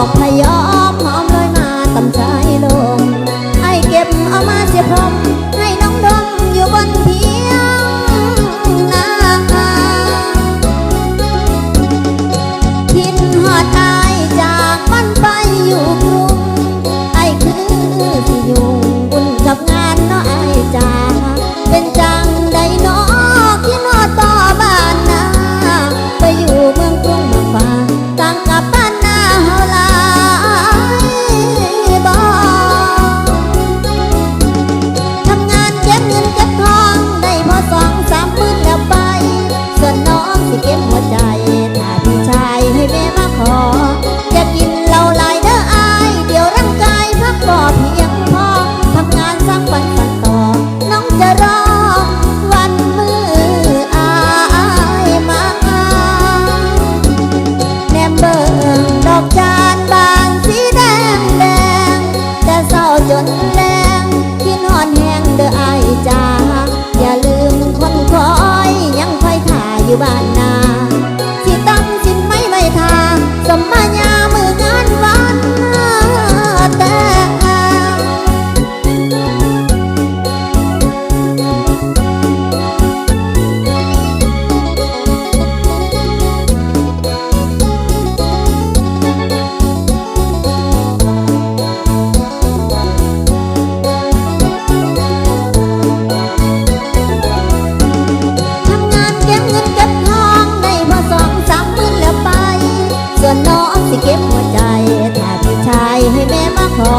อกพยอมหอมลอยมาตั้ำใจลงไอเก็บเอามาเสียพรม อยู่บ้าน ให้แม่มาขอ